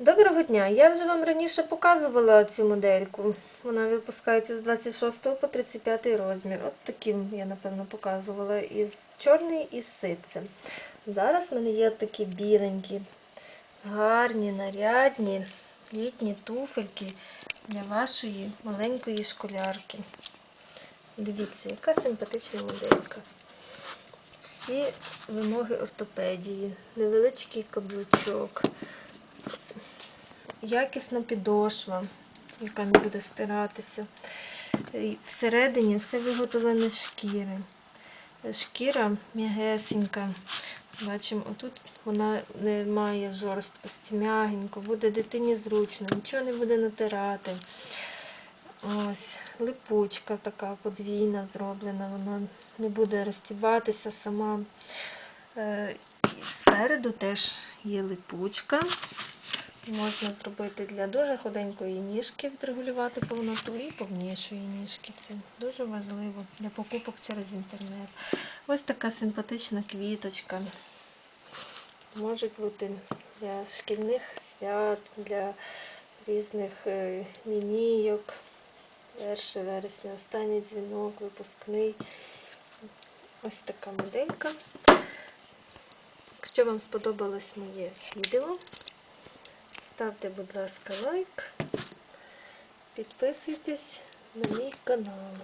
Доброго дня! Я вже вам раніше показувала цю модельку. Вона випускається з 26 по 35 розмір. От таким я, напевно, показувала. Із чорний і з ситцем. Зараз в мене є такі біленькі, гарні, нарядні, літні туфельки для вашої маленької школярки. Дивіться, яка симпатична моделька. Всі вимоги ортопедії, невеличкий каблучок якісна підошва, яка не буде стиратися. Всередині все виготовлене з шкіри. Шкіра м'ягесенька. Бачимо, отут вона не має жорсткості, м'ягенько, буде дитині зручно, нічого не буде натирати. Ось, липучка така подвійна зроблена, вона не буде розтібатися сама. Е, Спереду теж є липучка. Можна зробити для дуже худенької ніжки, відрегулювати повноту і повнішої ніжки. Це дуже важливо для покупок через інтернет. Ось така симпатична квіточка. Можуть бути для шкільних свят, для різних е, лінійок. 1 вересня, останній дзвінок, випускний. Ось така моделька. Якщо вам сподобалось моє відео, ставте, будь ласка, лайк, підписуйтесь на мій канал.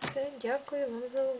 Все, дякую вам за увагу.